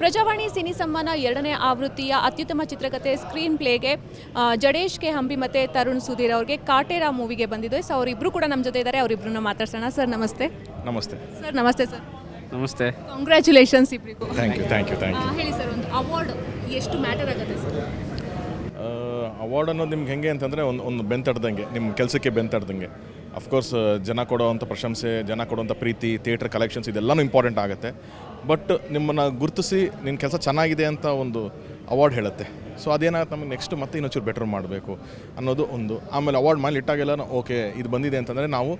Prajavani cine ಸಮ್ಮಾನ ಎರಡನೇ ಆವೃತ್ತಿಯ ಅತ್ಯುತ್ತಮ ಚಿತ್ರಕಥೆ ಸ್ಕ್ರೀನ್ ಪ್ಲೇಗೆ ಜಡೇಶ್ ಕೆ ಹಂಪಿ ಮತ್ತು ತರುಣ್ ಸುಧೀರ್ ಅವ್ರಿಗೆ ಕಾಟೇರಾ ಮೂವಿಗೆ ಬಂದಿದೆ ಸೊ ಅವರಿಬ್ಬರು ಕೂಡ ನಮ್ಮ ಜೊತೆ ಇದ್ದಾರೆ ಅವರಿಬ್ಬರನ್ನ ಮಾತಾಡ್ಸೋಣ. ಸರ್ ನಮಸ್ತೆ. ನಮಸ್ತೆ. ಸರ್ ನಮಸ್ತೆ ಸರ್ ನಮಸ್ತೆ. ಕಾಂಗ್ರ್ಯಾಚುಲೇಷನ್ಸ್ ಇಬ್ಬರಿಗೂ thank you thank you thank you ಹೇಳಿ ಸರ್ ಒಂದು ಅವಾರ್ಡ್ ಎಷ್ಟು ಮ್ಯಾಟರ್ ಆಗುತ್ತೆ ಸರ್ ಅವಾರ್ಡ್ ಅನ್ನೋದು ನಿಮ್ಗೆ ಹೆಂಗೆ ಅಂತಂದರೆ ಒಂದು ಒಂದು ಬೆಂತಡ್ದಂಗೆ ನಿಮ್ಮ ಕೆಲಸಕ್ಕೆ ಬೆಂತಡ್ದಂಗೆ ಅಫ್ಕೋರ್ಸ್ ಜನ ಕೊಡೋವಂಥ ಪ್ರಶಂಸೆ ಜನ ಕೊಡುವಂಥ ಪ್ರೀತಿ ಥಿಯೇಟರ್ ಕಲೆಕ್ಷನ್ಸ್ ಇದೆಲ್ಲನೂ ಇಂಪಾರ್ಟೆಂಟ್ ಆಗುತ್ತೆ. ಬಟ್ ನಿಮ್ಮನ್ನು ಗುರುತಿಸಿ ನಿನ್ನ ಕೆಲಸ ಚೆನ್ನಾಗಿದೆ ಅಂತ ಒಂದು ಅವಾರ್ಡ್ ಹೇಳುತ್ತೆ. ಸೊ ಅದೇನಾಗುತ್ತೆ ನಮಗೆ ನೆಕ್ಸ್ಟ್ ಮತ್ತೆ ಇನ್ನೊಂಚೂರು ಬೆಟರ್ ಮಾಡಬೇಕು ಅನ್ನೋದು ಒಂದು. ಆಮೇಲೆ ಅವಾರ್ಡ್ ಮಾಡಿ ಇಟ್ಟಾಗೆಲ್ಲ ಓಕೆ ಇದು ಬಂದಿದೆ ಅಂತಂದರೆ ನಾವು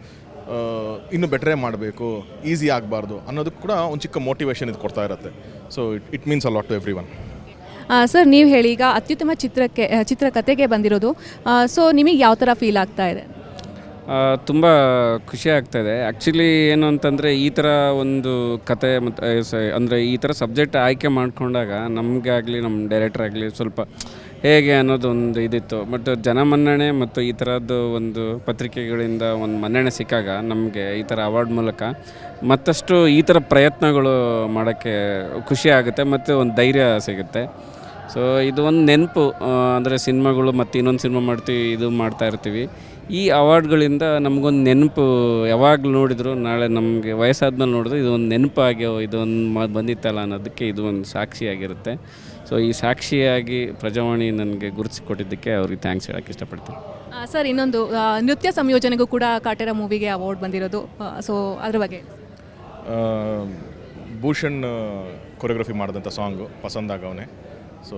ಇನ್ನೂ ಬೆಟ್ರೇ ಮಾಡಬೇಕು ಈಸಿ ಆಗಬಾರ್ದು ಅನ್ನೋದು ಕೂಡ ಒಂದು ಚಿಕ್ಕ ಮೋಟಿವೇಶನ್ ಇದು ಕೊಡ್ತಾ ಇರುತ್ತೆ. So it it means a lot to everyone sir, ನೀವು ಹೇಳಿ ಈಗ ಅತ್ಯುತ್ತಮ ಚಿತ್ರಕ್ಕೆ ಚಿತ್ರಕಥೆಗೆ ಬಂದಿರೋದು. ಸೊ ನಿಮಗೆ ಯಾವ ಥರ ಫೀಲ್ ಆಗ್ತಾ ಇದೆ? ತುಂಬ ಖುಷಿ ಆಗ್ತಾಯಿದೆ ಆ್ಯಕ್ಚುಲಿ ಏನು ಅಂತಂದರೆ ಈ ಥರ ಒಂದು ಕತೆ ಮತ್ತು ಅಂದರೆ ಈ ಥರ ಸಬ್ಜೆಕ್ಟ್ ಆಯ್ಕೆ ಮಾಡಿಕೊಂಡಾಗ ನಮಗೆ ನಮ್ಮ ಡೈರೆಕ್ಟರ್ ಆಗಲಿ ಸ್ವಲ್ಪ ಹೇಗೆ ಅನ್ನೋದು ಒಂದು ಇದಿತ್ತು. ಬಟ್ ಜನಮನ್ನಣೆ ಮತ್ತು ಈ ಥರದ್ದು ಒಂದು ಪತ್ರಿಕೆಗಳಿಂದ ಒಂದು ಮನ್ನಣೆ ಸಿಕ್ಕಾಗ ನಮಗೆ ಈ ಥರ ಅವಾರ್ಡ್ ಮೂಲಕ ಮತ್ತಷ್ಟು ಈ ಥರ ಪ್ರಯತ್ನಗಳು ಮಾಡೋಕ್ಕೆ ಖುಷಿ ಆಗುತ್ತೆ ಮತ್ತು ಒಂದು ಧೈರ್ಯ ಸಿಗುತ್ತೆ. ಸೊ ಇದು ಒಂದು ನೆನಪು ಅಂದರೆ ಸಿನಿಮಾಗಳು ಮತ್ತು ಇನ್ನೊಂದು ಸಿನಿಮಾ ಮಾಡ್ತೀವಿ ಇದು ಮಾಡ್ತಾ ಇರ್ತೀವಿ. ಈ ಅವಾರ್ಡ್ಗಳಿಂದ ನಮಗೊಂದು ನೆನಪು ಯಾವಾಗಲೂ ನೋಡಿದ್ರು ನಾಳೆ ನಮಗೆ ವಯಸ್ಸಾದ್ಮೇಲೆ ನೋಡಿದ್ರೆ ಇದು ಒಂದು ನೆನಪಾಗಿ ಓ, ಇದೊಂದು ಮ ಬಂದಿತ್ತಲ್ಲ ಅನ್ನೋದಕ್ಕೆ ಇದು ಒಂದು ಸಾಕ್ಷಿಯಾಗಿರುತ್ತೆ. ಸೊ ಈ ಸಾಕ್ಷಿಯಾಗಿ ಪ್ರಜಾವಾಣಿ ನನಗೆ ಗುರುತಿಸಿಕೊಟ್ಟಿದ್ದಕ್ಕೆ ಅವ್ರಿಗೆ ಥ್ಯಾಂಕ್ಸ್ ಹೇಳಕ್ಕೆ ಇಷ್ಟಪಡ್ತೀನಿ. ಸರ್ ಇನ್ನೊಂದು ನೃತ್ಯ ಸಂಯೋಜನೆಗೂ ಕೂಡ ಕಾಟೇರ ಮೂವಿಗೆ ಅವಾರ್ಡ್ ಬಂದಿರೋದು. ಸೊ ಅದ್ರ ಬಗ್ಗೆ. ಭೂಷಣ್ ಕೊರಿಯೋಗ್ರಫಿ ಮಾಡಿದಂಥ ಸಾಂಗು ಪಸಂದಾಗವನೆ ಸೊ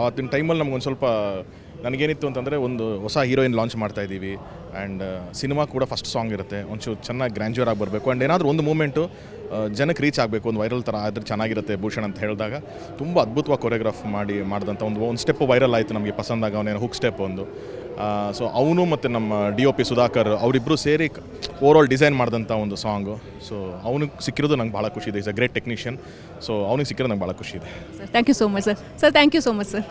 ಆವತ್ತಿನ ಟೈಮಲ್ಲಿ ನಮ್ಗೊಂದು ಸ್ವಲ್ಪ ನನಗೇನಿತ್ತು ಅಂತಂದರೆ ಒಂದು ಹೊಸ ಹೀರೋಯಿನ್ ಲಾಂಚ್ ಮಾಡ್ತಾ ಇದ್ದೀವಿ. ಆ್ಯಂಡ್ ಸಿನಿಮಾ ಕೂಡ ಫಸ್ಟ್ ಸಾಂಗ್ ಇರುತ್ತೆ. ಒಂಚೂರು ಚೆನ್ನಾಗಿ ಗ್ರ್ಯಾಂಡ್ಯೂರ್ ಆಗಿ ಬರಬೇಕು. ಆ್ಯಂಡ್ ಏನಾದರೂ ಒಂದು ಮೂಮೆಂಟು ಜನಕ್ಕೆ ರೀಚ್ ಆಗಬೇಕು. ಒಂದು ವೈರಲ್ ಥರ ಆದರೆ ಚೆನ್ನಾಗಿರುತ್ತೆ ಭೂಷಣ್ ಅಂತ ಹೇಳಿದಾಗ. ತುಂಬ ಅದ್ಭುತವಾಗಿ ಕೊರಿಯೋಗ್ರಾಫ್ ಮಾಡಿ ಮಾಡಿದಂಥ ಒಂದು ಒಂದು ಸ್ಟೆಪ್ ವೈರಲ್ ಆಯಿತು ನಮಗೆ ಪಸಂದಾಗ. ಅವನೇನು ಹುಕ್ ಸ್ಟೆಪ್ ಒಂದು. ಸೊ ಅವನು ಮತ್ತು ನಮ್ಮ ಡಿ ಒ ಪಿ ಸುಧಾಕರ್ ಅವರಿಬ್ಬರು ಸೇರಿ ಓವರ್ ಆಲ್ ಡಿಸೈನ್ ಮಾಡಿದಂಥ ಒಂದು ಸಾಂಗು ಸೊ ಅವನಿಗೆ ಸಿಕ್ಕಿರೋದು ನಂಗೆ ಭಾಳ ಖುಷಿ ಇದೆ. Is a great technician so ಅವನಿಗೆ ಸಿಕ್ಕಿರೋದು ನಂಗೆ ಭಾಳ ಖುಷಿ ಇದೆ. Sir thank you so much sir sir thank you so much sir